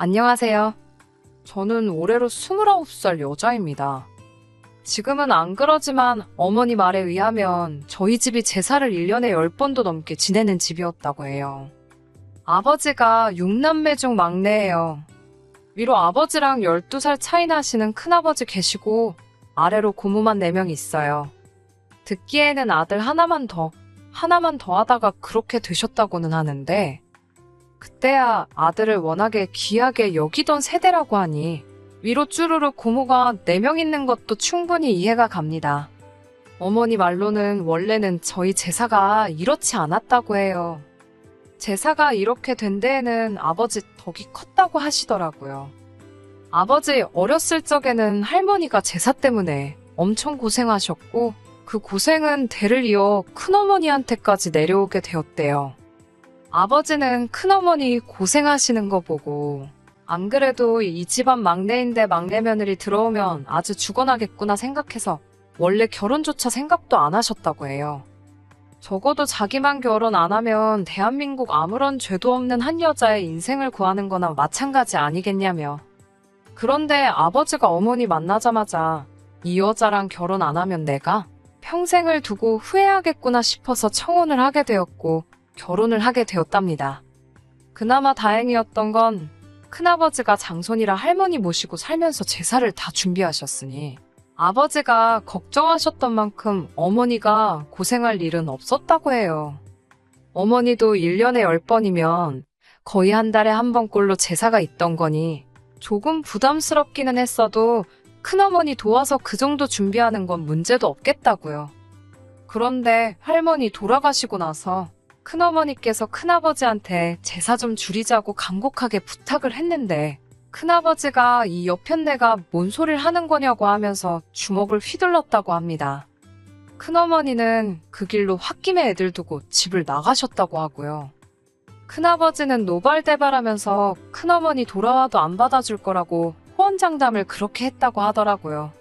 안녕하세요. 저는 올해로 29살 여자입니다. 지금은 안 그러지만 어머니 말에 의하면 저희 집이 제사를 1년에 10번도 넘게 지내는 집이었다고 해요. 아버지가 6남매 중 막내예요. 위로 아버지랑 12살 차이 나시는 큰아버지 계시고 아래로 고모만 4명 있어요. 듣기에는 아들 하나만 더, 하나만 더 하다가 그렇게 되셨다고는 하는데 그때야 아들을 워낙에 귀하게 여기던 세대라고 하니 위로 쭈루루 고모가 4명 있는 것도 충분히 이해가 갑니다. 어머니 말로는 원래는 저희 제사가 이렇지 않았다고 해요. 제사가 이렇게 된 데에는 아버지 덕이 컸다고 하시더라고요. 아버지 어렸을 적에는 할머니가 제사 때문에 엄청 고생하셨고 그 고생은 대를 이어 큰어머니한테까지 내려오게 되었대요. 아버지는 큰어머니 고생하시는 거 보고 안 그래도 이 집안 막내인데 막내 며느리 들어오면 아주 죽어나겠구나 생각해서 원래 결혼조차 생각도 안 하셨다고 해요. 적어도 자기만 결혼 안 하면 대한민국 아무런 죄도 없는 한 여자의 인생을 구하는 거나 마찬가지 아니겠냐며. 그런데 아버지가 어머니 만나자마자 이 여자랑 결혼 안 하면 내가 평생을 두고 후회하겠구나 싶어서 청혼을 하게 되었고 결혼을 하게 되었답니다. 그나마 다행이었던 건 큰아버지가 장손이라 할머니 모시고 살면서 제사를 다 준비하셨으니 아버지가 걱정하셨던 만큼 어머니가 고생할 일은 없었다고 해요. 어머니도 1년에 10번이면 거의 한 달에 한 번꼴로 제사가 있던 거니 조금 부담스럽기는 했어도 큰어머니 도와서 그 정도 준비하는 건 문제도 없겠다고요. 그런데 할머니 돌아가시고 나서 큰어머니께서 큰아버지한테 제사 좀 줄이자고 간곡하게 부탁을 했는데 큰아버지가 이 여편네가 뭔 소리를 하는 거냐고 하면서 주먹을 휘둘렀다고 합니다. 큰어머니는 그 길로 홧김에 애들 두고 집을 나가셨다고 하고요. 큰아버지는 노발대발하면서 큰어머니 돌아와도 안 받아줄 거라고 호언장담을 그렇게 했다고 하더라고요.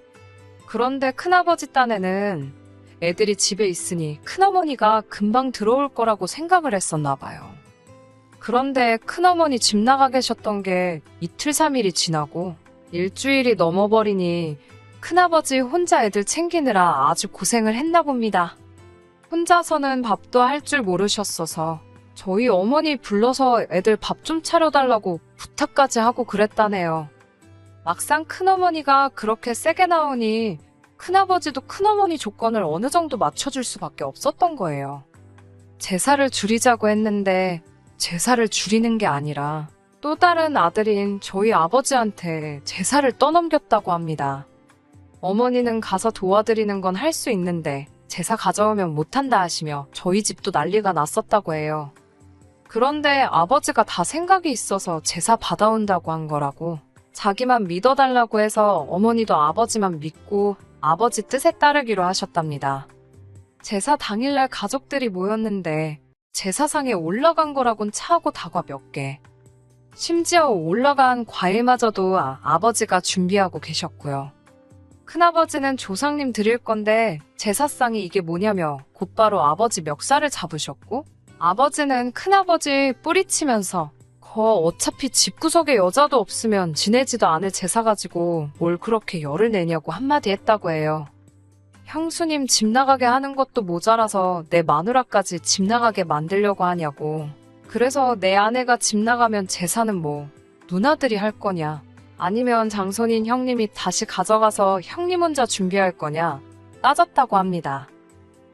그런데 큰아버지 딴에는 애들이 집에 있으니 큰어머니가 금방 들어올 거라고 생각을 했었나 봐요. 그런데 큰어머니 집 나가 계셨던 게 이틀 삼일이 지나고 일주일이 넘어버리니 큰아버지 혼자 애들 챙기느라 아주 고생을 했나 봅니다. 혼자서는 밥도 할 줄 모르셨어서 저희 어머니 불러서 애들 밥 좀 차려달라고 부탁까지 하고 그랬다네요. 막상 큰어머니가 그렇게 세게 나오니 큰아버지도 큰어머니 조건을 어느 정도 맞춰줄 수밖에 없었던 거예요. 제사를 줄이자고 했는데 제사를 줄이는 게 아니라 또 다른 아들인 저희 아버지한테 제사를 떠넘겼다고 합니다. 어머니는 가서 도와드리는 건 할 수 있는데 제사 가져오면 못한다 하시며 저희 집도 난리가 났었다고 해요. 그런데 아버지가 다 생각이 있어서 제사 받아온다고 한 거라고 자기만 믿어달라고 해서 어머니도 아버지만 믿고 아버지 뜻에 따르기로 하셨답니다. 제사 당일날 가족들이 모였는데 제사상에 올라간 거라곤 차고 다과 몇 개. 심지어 올라간 과일마저도 아, 아버지가 준비하고 계셨고요. 큰아버지는 조상님 드릴 건데 제사상이 이게 뭐냐며 곧바로 아버지 멱살을 잡으셨고 아버지는 큰아버지 뿌리치면서 거 어차피 집구석에 여자도 없으면 지내지도 않을 제사 가지고 뭘 그렇게 열을 내냐고 한마디 했다고 해요. 형수님 집 나가게 하는 것도 모자라서 내 마누라까지 집 나가게 만들려고 하냐고. 그래서 내 아내가 집 나가면 제사는 뭐 누나들이 할 거냐. 아니면 장손인 형님이 다시 가져가서 형님 혼자 준비할 거냐 따졌다고 합니다.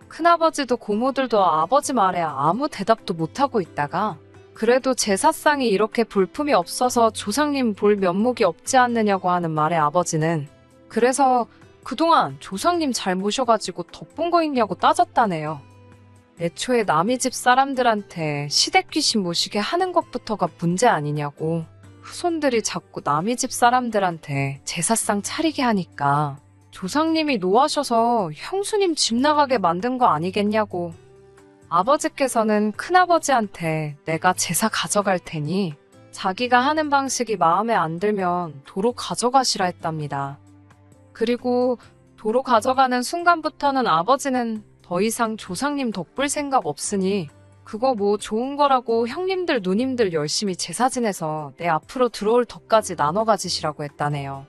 큰아버지도 고모들도 아버지 말에 아무 대답도 못하고 있다가 그래도 제사상이 이렇게 볼품이 없어서 조상님 볼 면목이 없지 않느냐고 하는 말에 아버지는 그래서 그동안 조상님 잘 모셔가지고 덕본 거 있냐고 따졌다네요. 애초에 남의 집 사람들한테 시댁 귀신 모시게 하는 것부터가 문제 아니냐고. 후손들이 자꾸 남의 집 사람들한테 제사상 차리게 하니까 조상님이 노하셔서 형수님 집 나가게 만든 거 아니겠냐고. 아버지께서는 큰아버지한테 내가 제사 가져갈 테니 자기가 하는 방식이 마음에 안 들면 도로 가져가시라 했답니다. 그리고 도로 가져가는 순간부터는 아버지는 더 이상 조상님 덕볼 생각 없으니 그거 뭐 좋은 거라고 형님들 누님들 열심히 제사 지내서 내 앞으로 들어올 덕까지 나눠 가지시라고 했다네요.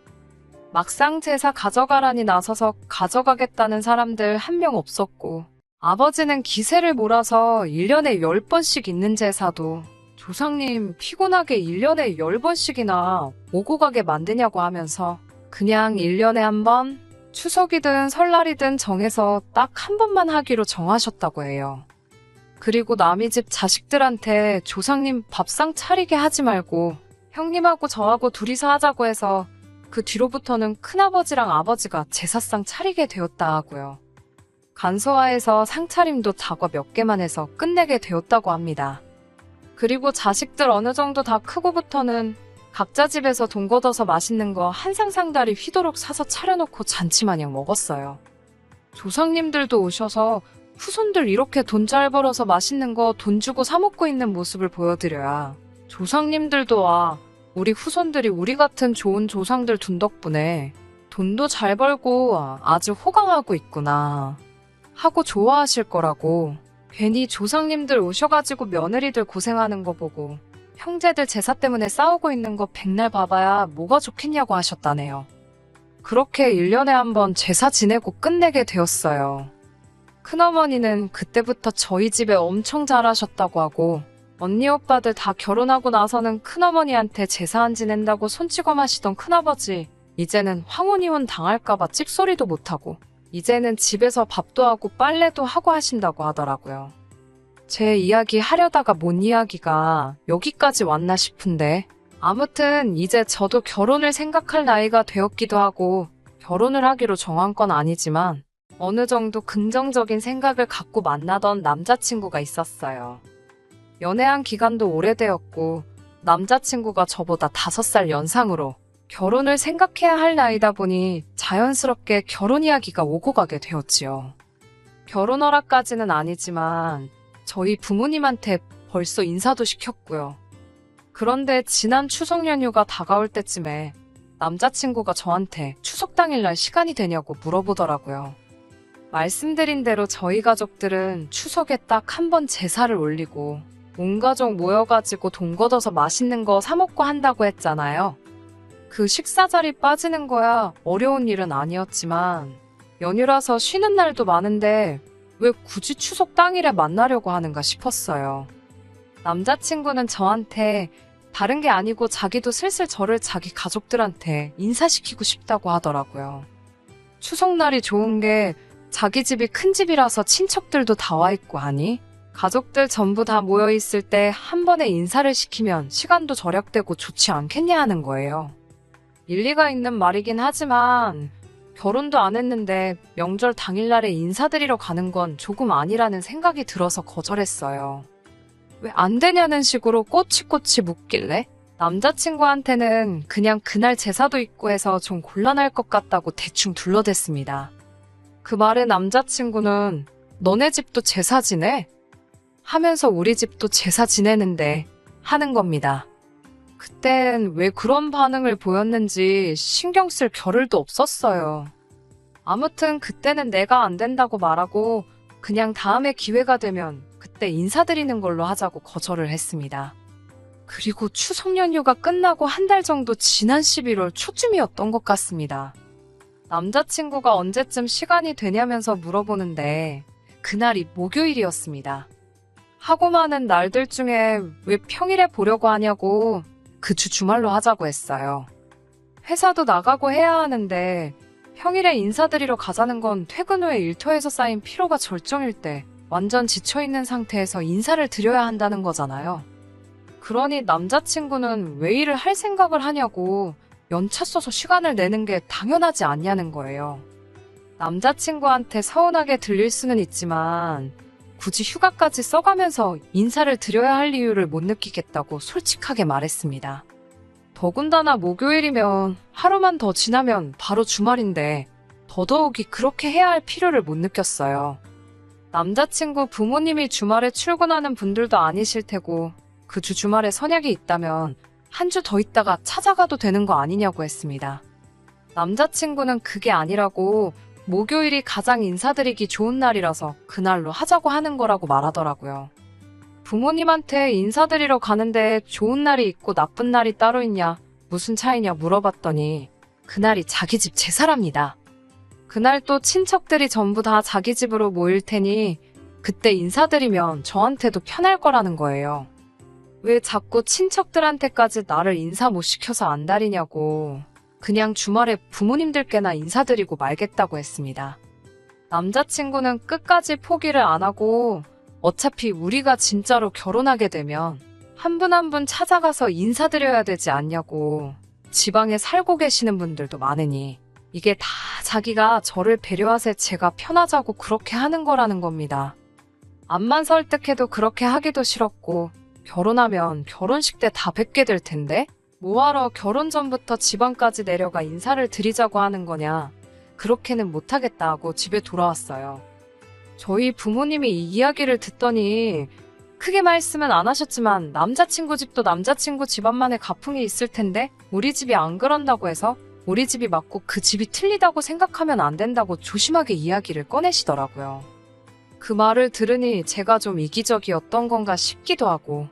막상 제사 가져가라니 나서서 가져가겠다는 사람들 한 명 없었고 아버지는 기세를 몰아서 1년에 10번씩 있는 제사도 조상님 피곤하게 1년에 10번씩이나 오고 가게 만드냐고 하면서 그냥 1년에 한 번, 추석이든 설날이든 정해서 딱 한 번만 하기로 정하셨다고 해요. 그리고 남의 집 자식들한테 조상님 밥상 차리게 하지 말고 형님하고 저하고 둘이서 하자고 해서 그 뒤로부터는 큰아버지랑 아버지가 제사상 차리게 되었다 하고요. 간소화해서 상차림도 작업 몇 개만 해서 끝내게 되었다고 합니다. 그리고 자식들 어느 정도 다 크고부터는 각자 집에서 돈 걷어서 맛있는 거 한 상 상다리 휘도록 사서 차려놓고 잔치마냥 먹었어요. 조상님들도 오셔서 후손들 이렇게 돈 잘 벌어서 맛있는 거 돈 주고 사 먹고 있는 모습을 보여드려야 조상님들도 와 우리 후손들이 우리 같은 좋은 조상들 둔 덕분에 돈도 잘 벌고 아주 호강하고 있구나 하고 좋아하실 거라고 괜히 조상님들 오셔가지고 며느리들 고생하는 거 보고 형제들 제사 때문에 싸우고 있는 거 백날 봐봐야 뭐가 좋겠냐고 하셨다네요. 그렇게 1년에 한 번 제사 지내고 끝내게 되었어요. 큰어머니는 그때부터 저희 집에 엄청 잘하셨다고 하고 언니 오빠들 다 결혼하고 나서는 큰어머니한테 제사 안 지낸다고 손찌검 하시던 큰아버지 이제는 황혼이혼 당할까봐 찍소리도 못하고 이제는 집에서 밥도 하고 빨래도 하고 하신다고 하더라고요. 제 이야기 하려다가 뭔 이야기가 여기까지 왔나 싶은데 아무튼 이제 저도 결혼을 생각할 나이가 되었기도 하고 결혼을 하기로 정한 건 아니지만 어느 정도 긍정적인 생각을 갖고 만나던 남자친구가 있었어요. 연애한 기간도 오래되었고 남자친구가 저보다 5살 연상으로 결혼을 생각해야 할 나이다 보니 자연스럽게 결혼 이야기가 오고 가게 되었지요. 결혼 허락까지는 아니지만 저희 부모님한테 벌써 인사도 시켰고요. 그런데 지난 추석 연휴가 다가올 때쯤에 남자친구가 저한테 추석 당일날 시간이 되냐고 물어보더라고요. 말씀드린 대로 저희 가족들은 추석에 딱 한 번 제사를 올리고 온 가족 모여가지고 돈 걷어서 맛있는 거 사 먹고 한다고 했잖아요. 그 식사 자리 빠지는 거야 어려운 일은 아니었지만 연휴라서 쉬는 날도 많은데 왜 굳이 추석 당일에 만나려고 하는가 싶었어요. 남자친구는 저한테 다른 게 아니고 자기도 슬슬 저를 자기 가족들한테 인사시키고 싶다고 하더라고요. 추석날이 좋은 게 자기 집이 큰 집이라서 친척들도 다 와 있고 하니 가족들 전부 다 모여 있을 때 한 번에 인사를 시키면 시간도 절약되고 좋지 않겠냐 하는 거예요. 일리가 있는 말이긴 하지만 결혼도 안 했는데 명절 당일날에 인사드리러 가는 건 조금 아니라는 생각이 들어서 거절했어요. 왜 안 되냐는 식으로 꼬치꼬치 묻길래 남자친구한테는 그냥 그날 제사도 있고 해서 좀 곤란할 것 같다고 대충 둘러댔습니다. 그 말에 남자친구는 너네 집도 제사 지내? 하면서 우리 집도 제사 지내는데 하는 겁니다. 그땐 왜 그런 반응을 보였는지 신경 쓸 겨를도 없었어요. 아무튼 그때는 내가 안 된다고 말하고 그냥 다음에 기회가 되면 그때 인사드리는 걸로 하자고 거절을 했습니다. 그리고 추석 연휴가 끝나고 한 달 정도 지난 11월 초쯤이었던 것 같습니다. 남자친구가 언제쯤 시간이 되냐면서 물어보는데 그날이 목요일이었습니다. 하고 많은 날들 중에 왜 평일에 보려고 하냐고 그 주 주말로 하자고 했어요. 회사도 나가고 해야 하는데 평일에 인사드리러 가자는 건 퇴근 후에 일터에서 쌓인 피로가 절정일 때 완전 지쳐있는 상태에서 인사를 드려야 한다는 거잖아요. 그러니 남자친구는 왜 일을 할 생각을 하냐고 연차 써서 시간을 내는 게 당연하지 않냐는 거예요. 남자친구한테 서운하게 들릴 수는 있지만 굳이 휴가까지 써가면서 인사를 드려야 할 이유를 못 느끼겠다고 솔직하게 말했습니다. 더군다나 목요일이면 하루만 더 지나면 바로 주말인데 더더욱이 그렇게 해야 할 필요를 못 느꼈어요. 남자친구 부모님이 주말에 출근하는 분들도 아니실 테고 그 주 주말에 선약이 있다면 한 주 더 있다가 찾아가도 되는 거 아니냐고 했습니다. 남자친구는 그게 아니라고 목요일이 가장 인사드리기 좋은 날이라서 그날로 하자고 하는 거라고 말하더라고요. 부모님한테 인사드리러 가는데 좋은 날이 있고 나쁜 날이 따로 있냐, 무슨 차이냐 물어봤더니 그날이 자기 집 제사랍니다. 그날 또 친척들이 전부 다 자기 집으로 모일 테니 그때 인사드리면 저한테도 편할 거라는 거예요. 왜 자꾸 친척들한테까지 나를 인사 못 시켜서 안달이냐고. 그냥 주말에 부모님들께나 인사드리고 말겠다고 했습니다. 남자친구는 끝까지 포기를 안 하고 어차피 우리가 진짜로 결혼하게 되면 한분 한분 찾아가서 인사드려야 되지 않냐고. 지방에 살고 계시는 분들도 많으니 이게 다 자기가 저를 배려하세 제가 편하자고 그렇게 하는 거라는 겁니다. 암만 설득해도 그렇게 하기도 싫었고 결혼하면 결혼식 때 다 뵙게 될 텐데 뭐하러 결혼 전부터 지방까지 내려가 인사를 드리자고 하는 거냐. 그렇게는 못하겠다 하고 집에 돌아왔어요. 저희 부모님이 이 이야기를 듣더니 크게 말씀은 안 하셨지만 남자친구 집도 남자친구 집안만의 가풍이 있을 텐데 우리 집이 안 그런다고 해서 우리 집이 맞고 그 집이 틀리다고 생각하면 안 된다고 조심하게 이야기를 꺼내시더라고요. 그 말을 들으니 제가 좀 이기적이었던 건가 싶기도 하고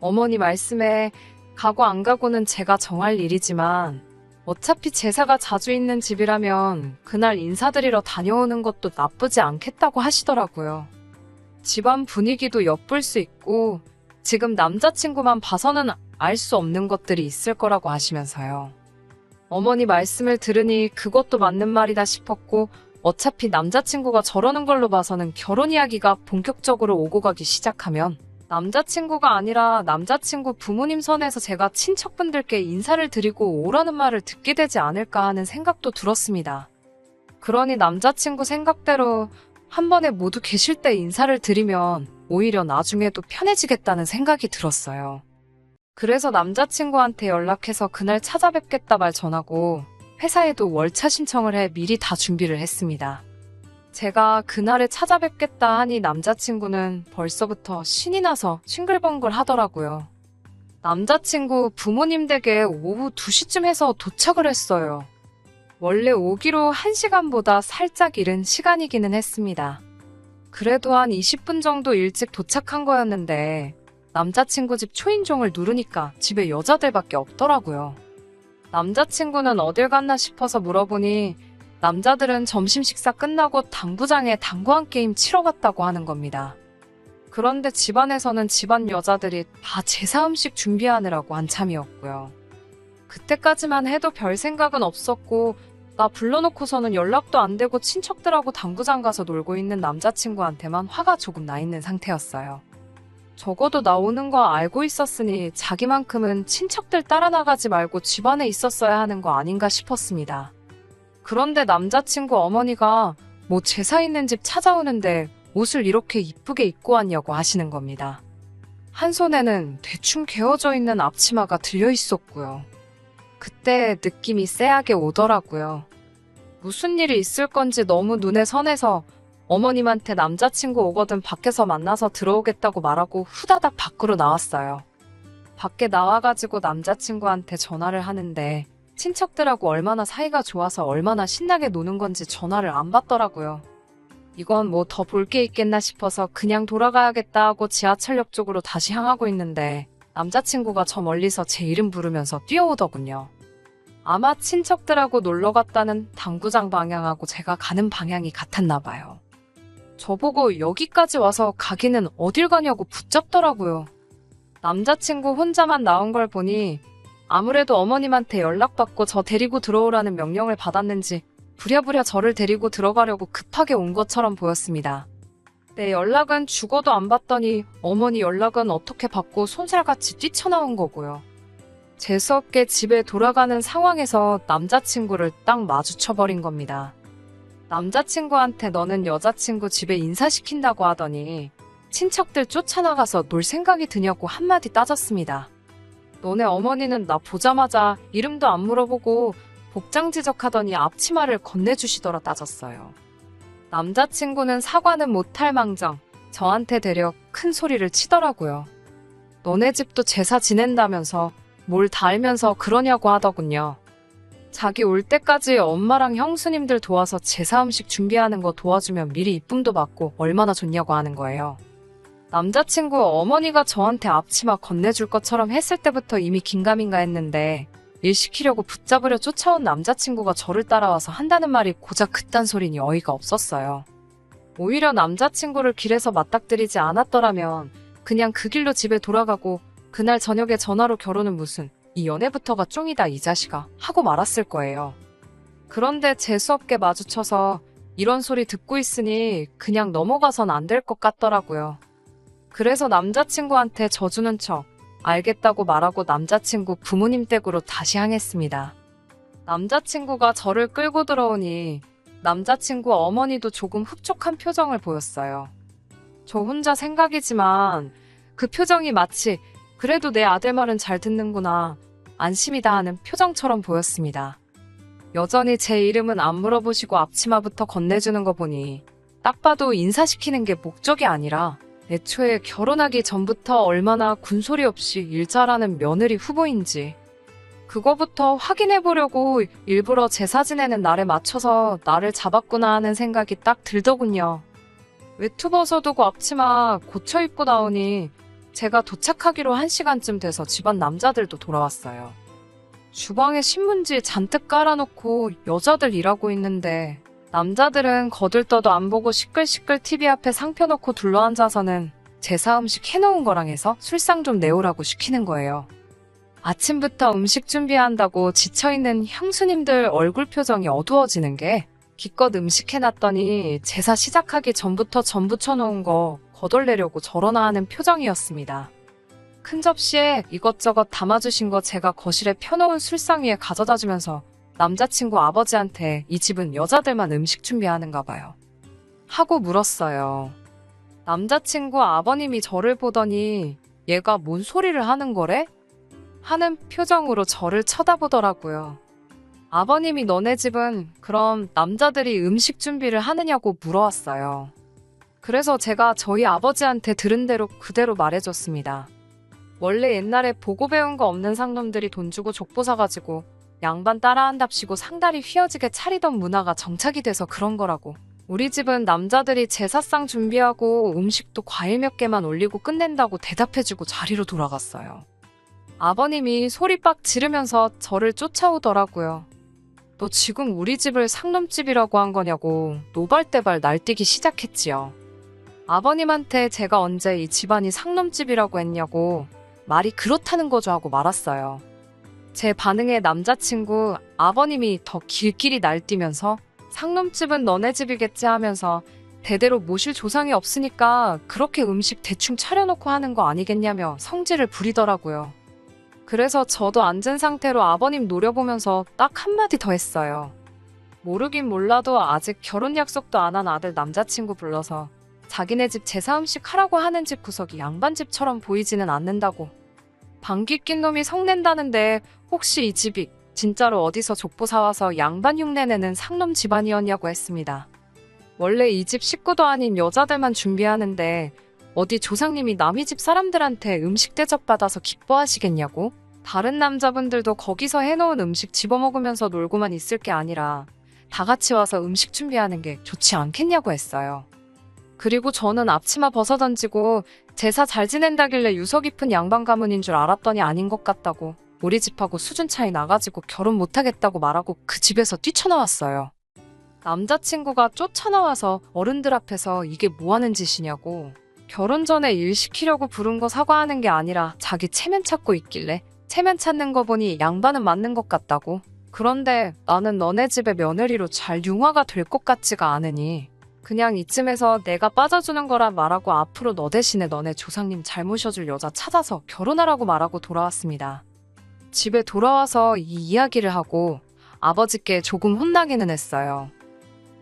어머니 말씀에 가고 안 가고는 제가 정할 일이지만 어차피 제사가 자주 있는 집이라면 그날 인사드리러 다녀오는 것도 나쁘지 않겠다고 하시더라고요. 집안 분위기도 엿볼 수 있고 지금 남자친구만 봐서는 알 수 없는 것들이 있을 거라고 하시면서요. 어머니 말씀을 들으니 그것도 맞는 말이다 싶었고 어차피 남자친구가 저러는 걸로 봐서는 결혼 이야기가 본격적으로 오고 가기 시작하면 남자친구가 아니라 남자친구 부모님 선에서 제가 친척분들께 인사를 드리고 오라는 말을 듣게 되지 않을까 하는 생각도 들었습니다. 그러니 남자친구 생각대로 한 번에 모두 계실 때 인사를 드리면 오히려 나중에도 편해지겠다는 생각이 들었어요. 그래서 남자친구한테 연락해서 그날 찾아뵙겠다 말 전하고 회사에도 월차 신청을 해 미리 다 준비를 했습니다. 제가 그날에 찾아뵙겠다 하니 남자친구는 벌써부터 신이 나서 싱글벙글 하더라고요. 남자친구 부모님 댁에 오후 2시쯤 해서 도착을 했어요. 원래 오기로 1시간보다 살짝 이른 시간이기는 했습니다. 그래도 한 20분 정도 일찍 도착한 거였는데 남자친구 집 초인종을 누르니까 집에 여자들밖에 없더라고요. 남자친구는 어딜 갔나 싶어서 물어보니 남자들은 점심 식사 끝나고 당구장에 당구한 게임 치러 갔다고 하는 겁니다. 그런데 집안에서는 집안 여자들이 다 제사 음식 준비하느라고 한참이었고요. 그때까지만 해도 별 생각은 없었고 나 불러놓고서는 연락도 안 되고 친척들하고 당구장 가서 놀고 있는 남자친구한테만 화가 조금 나 있는 상태였어요. 적어도 나오는 거 알고 있었으니 자기만큼은 친척들 따라 나가지 말고 집안에 있었어야 하는 거 아닌가 싶었습니다. 그런데 남자친구 어머니가 뭐 제사 있는 집 찾아오는데 옷을 이렇게 이쁘게 입고 왔냐고 하시는 겁니다. 한 손에는 대충 개어져 있는 앞치마가 들려 있었고요. 그때 느낌이 쎄하게 오더라고요. 무슨 일이 있을 건지 너무 눈에 선해서 어머님한테 남자친구 오거든 밖에서 만나서 들어오겠다고 말하고 후다닥 밖으로 나왔어요. 밖에 나와가지고 남자친구한테 전화를 하는데 친척들하고 얼마나 사이가 좋아서 얼마나 신나게 노는 건지 전화를 안 받더라고요. 이건 뭐 더 볼 게 있겠나 싶어서 그냥 돌아가야겠다 하고 지하철역 쪽으로 다시 향하고 있는데 남자친구가 저 멀리서 제 이름 부르면서 뛰어오더군요. 아마 친척들하고 놀러 갔다는 당구장 방향하고 제가 가는 방향이 같았나 봐요. 저보고 여기까지 와서 가기는 어딜 가냐고 붙잡더라고요. 남자친구 혼자만 나온 걸 보니 아무래도 어머님한테 연락받고 저 데리고 들어오라는 명령을 받았는지 부랴부랴 저를 데리고 들어가려고 급하게 온 것처럼 보였습니다. 내 연락은 죽어도 안 받더니 어머니 연락은 어떻게 받고 손살같이 뛰쳐나온 거고요. 재수없게 집에 돌아가는 상황에서 남자친구를 딱 마주쳐버린 겁니다. 남자친구한테 너는 여자친구 집에 인사시킨다고 하더니 친척들 쫓아나가서 놀 생각이 드냐고 한마디 따졌습니다. 너네 어머니는 나 보자마자 이름도 안 물어보고 복장 지적하더니 앞치마를 건네주시더라 따졌어요. 남자친구는 사과는 못할 망정 저한테 대려 큰 소리를 치더라고요. 너네 집도 제사 지낸다면서 뭘 다 알면서 그러냐고 하더군요. 자기 올 때까지 엄마랑 형수님들 도와서 제사 음식 준비하는 거 도와주면 미리 이쁨도 받고 얼마나 좋냐고 하는 거예요. 남자친구 어머니가 저한테 앞치마 건네줄 것처럼 했을 때부터 이미 긴가민가 했는데 일 시키려고 붙잡으려 쫓아온 남자친구가 저를 따라와서 한다는 말이 고작 그딴 소리니 어이가 없었어요. 오히려 남자친구를 길에서 맞닥뜨리지 않았더라면 그냥 그 길로 집에 돌아가고 그날 저녁에 전화로 결혼은 무슨 이 연애부터가 쫑이다 이 자식아 하고 말았을 거예요. 그런데 재수없게 마주쳐서 이런 소리 듣고 있으니 그냥 넘어가선 안 될 것 같더라고요. 그래서 남자친구한테 져주는 척 알겠다고 말하고 남자친구 부모님 댁으로 다시 향했습니다. 남자친구가 저를 끌고 들어오니 남자친구 어머니도 조금 흡족한 표정을 보였어요. 저 혼자 생각이지만 그 표정이 마치 그래도 내 아들 말은 잘 듣는구나 안심이다 하는 표정처럼 보였습니다. 여전히 제 이름은 안 물어보시고 앞치마부터 건네주는 거 보니 딱 봐도 인사시키는 게 목적이 아니라 애초에 결혼하기 전부터 얼마나 군소리 없이 일 잘하는 며느리 후보인지 그거부터 확인해 보려고 일부러 제사 지내는 날에 맞춰서 나를 잡았구나 하는 생각이 딱 들더군요. 외투 벗어 두고 앞치마 고쳐 입고 나오니 제가 도착하기로 한 시간쯤 돼서 집안 남자들도 돌아왔어요. 주방에 신문지 잔뜩 깔아놓고 여자들 일하고 있는데 남자들은 거들떠도 안 보고 시끌시끌 TV 앞에 상 펴놓고 둘러앉아서는 제사 음식 해놓은 거랑 해서 술상 좀 내오라고 시키는 거예요. 아침부터 음식 준비한다고 지쳐있는 형수님들 얼굴 표정이 어두워지는 게 기껏 음식 해놨더니 제사 시작하기 전부터 전 부쳐놓은 거 거덜내려고 저러나 하는 표정이었습니다. 큰 접시에 이것저것 담아주신 거 제가 거실에 펴놓은 술상 위에 가져다 주면서 남자친구 아버지한테 이 집은 여자들만 음식 준비하는가 봐요. 하고 물었어요. 남자친구 아버님이 저를 보더니 얘가 뭔 소리를 하는 거래? 하는 표정으로 저를 쳐다보더라고요. 아버님이 너네 집은 그럼 남자들이 음식 준비를 하느냐고 물어왔어요. 그래서 제가 저희 아버지한테 들은 대로 그대로 말해줬습니다. 원래 옛날에 보고 배운 거 없는 상놈들이 돈 주고 족보 사가지고 양반 따라한답시고 상다리 휘어지게 차리던 문화가 정착이 돼서 그런 거라고. 우리 집은 남자들이 제사상 준비하고 음식도 과일 몇 개만 올리고 끝낸다고 대답해주고 자리로 돌아갔어요. 아버님이 소리 빡 지르면서 저를 쫓아오더라고요. 너 지금 우리 집을 상놈집이라고 한 거냐고 노발대발 날뛰기 시작했지요. 아버님한테 제가 언제 이 집안이 상놈집이라고 했냐고 말이 그렇다는 거죠 하고 말았어요. 제 반응에 남자친구 아버님이 더 길길이 날뛰면서 상놈집은 너네 집이겠지 하면서 대대로 모실 조상이 없으니까 그렇게 음식 대충 차려놓고 하는 거 아니겠냐며 성질을 부리더라고요. 그래서 저도 앉은 상태로 아버님 노려보면서 딱 한마디 더 했어요. 모르긴 몰라도 아직 결혼 약속도 안 한 아들 남자친구 불러서 자기네 집 제사 음식 하라고 하는 집 구석이 양반집처럼 보이지는 않는다고. 방귀 낀 놈이 성낸다는데 혹시 이 집이 진짜로 어디서 족보 사와서 양반 흉내내는 상놈 집안이었냐고 했습니다. 원래 이 집 식구도 아닌 여자들만 준비하는데 어디 조상님이 남의 집 사람들한테 음식 대접받아서 기뻐하시겠냐고? 다른 남자분들도 거기서 해놓은 음식 집어먹으면서 놀고만 있을 게 아니라 다 같이 와서 음식 준비하는 게 좋지 않겠냐고 했어요. 그리고 저는 앞치마 벗어던지고 제사 잘 지낸다길래 유서 깊은 양반 가문인 줄 알았더니 아닌 것 같다고 우리 집하고 수준 차이 나가지고 결혼 못하겠다고 말하고 그 집에서 뛰쳐나왔어요. 남자친구가 쫓아나와서 어른들 앞에서 이게 뭐 하는 짓이냐고 결혼 전에 일 시키려고 부른 거 사과하는 게 아니라 자기 체면 찾고 있길래 체면 찾는 거 보니 양반은 맞는 것 같다고. 그런데 나는 너네 집의 며느리로 잘 융화가 될 것 같지가 않으니 그냥 이쯤에서 내가 빠져주는 거라 말하고 앞으로 너 대신에 너네 조상님 잘 모셔줄 여자 찾아서 결혼하라고 말하고 돌아왔습니다. 집에 돌아와서 이 이야기를 하고 아버지께 조금 혼나기는 했어요.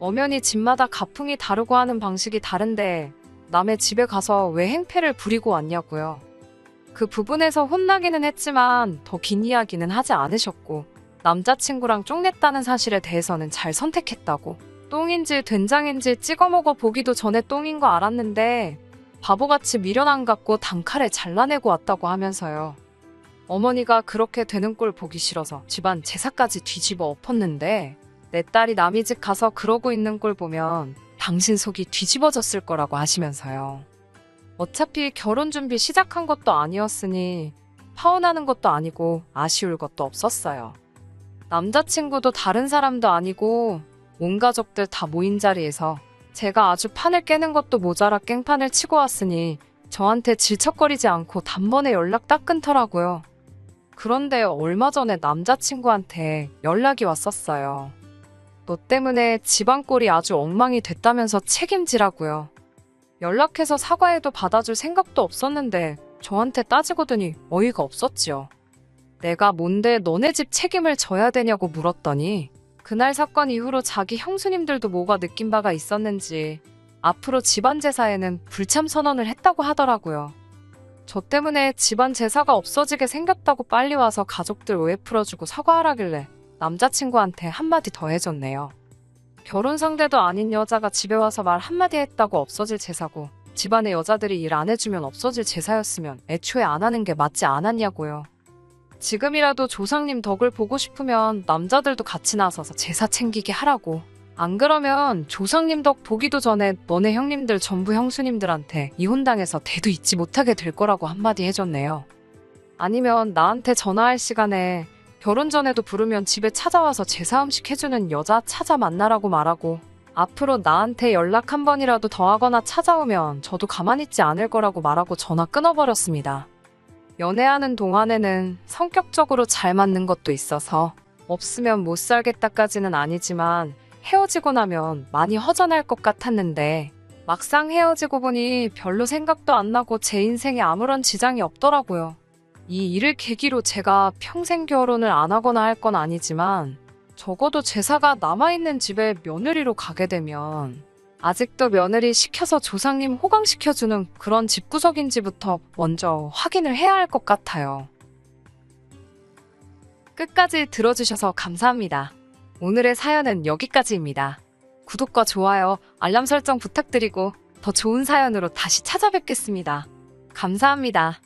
엄연히 집마다 가풍이 다르고 하는 방식이 다른데 남의 집에 가서 왜 행패를 부리고 왔냐고요. 그 부분에서 혼나기는 했지만 더 긴 이야기는 하지 않으셨고 남자친구랑 쫑냈다는 사실에 대해서는 잘 선택했다고 똥인지 된장인지 찍어 먹어 보기도 전에 똥인 거 알았는데 바보같이 미련 안 갖고 단칼에 잘라내고 왔다고 하면서요. 어머니가 그렇게 되는 꼴 보기 싫어서 집안 제사까지 뒤집어 엎었는데 내 딸이 남의 집 가서 그러고 있는 꼴 보면 당신 속이 뒤집어졌을 거라고 하시면서요. 어차피 결혼 준비 시작한 것도 아니었으니 파혼하는 것도 아니고 아쉬울 것도 없었어요. 남자친구도 다른 사람도 아니고 온 가족들 다 모인 자리에서 제가 아주 판을 깨는 것도 모자라 깽판을 치고 왔으니 저한테 질척거리지 않고 단번에 연락 딱 끊더라고요. 그런데 얼마 전에 남자친구한테 연락이 왔었어요. 너 때문에 집안 꼴이 아주 엉망이 됐다면서 책임지라고요. 연락해서 사과해도 받아줄 생각도 없었는데 저한테 따지고더니 어이가 없었지요. 내가 뭔데 너네 집 책임을 져야 되냐고 물었더니 그날 사건 이후로 자기 형수님들도 뭐가 느낀 바가 있었는지 앞으로 집안 제사에는 불참 선언을 했다고 하더라고요. 저 때문에 집안 제사가 없어지게 생겼다고 빨리 와서 가족들 오해 풀어주고 사과하라길래 남자친구한테 한마디 더 해줬네요. 결혼 상대도 아닌 여자가 집에 와서 말 한마디 했다고 없어질 제사고 집안의 여자들이 일 안 해주면 없어질 제사였으면 애초에 안 하는 게 맞지 않았냐고요. 지금이라도 조상님 덕을 보고 싶으면 남자들도 같이 나서서 제사 챙기게 하라고. 안 그러면 조상님 덕 보기도 전에 너네 형님들 전부 형수님들한테 이혼당해서 대도 잊지 못하게 될 거라고 한마디 해줬네요. 아니면 나한테 전화할 시간에 결혼 전에도 부르면 집에 찾아와서 제사 음식 해주는 여자 찾아 만나라고 말하고 앞으로 나한테 연락 한 번이라도 더 하거나 찾아오면 저도 가만히 있지 않을 거라고 말하고 전화 끊어버렸습니다. 연애하는 동안에는 성격적으로 잘 맞는 것도 있어서 없으면 못 살겠다까지는 아니지만 헤어지고 나면 많이 허전할 것 같았는데 막상 헤어지고 보니 별로 생각도 안 나고 제 인생에 아무런 지장이 없더라고요. 이 일을 계기로 제가 평생 결혼을 안 하거나 할 건 아니지만 적어도 제사가 남아있는 집에 며느리로 가게 되면 아직도 며느리 시켜서 조상님 호강시켜주는 그런 집구석인지부터 먼저 확인을 해야 할 것 같아요. 끝까지 들어주셔서 감사합니다. 오늘의 사연은 여기까지입니다. 구독과 좋아요, 알람 설정 부탁드리고 더 좋은 사연으로 다시 찾아뵙겠습니다. 감사합니다.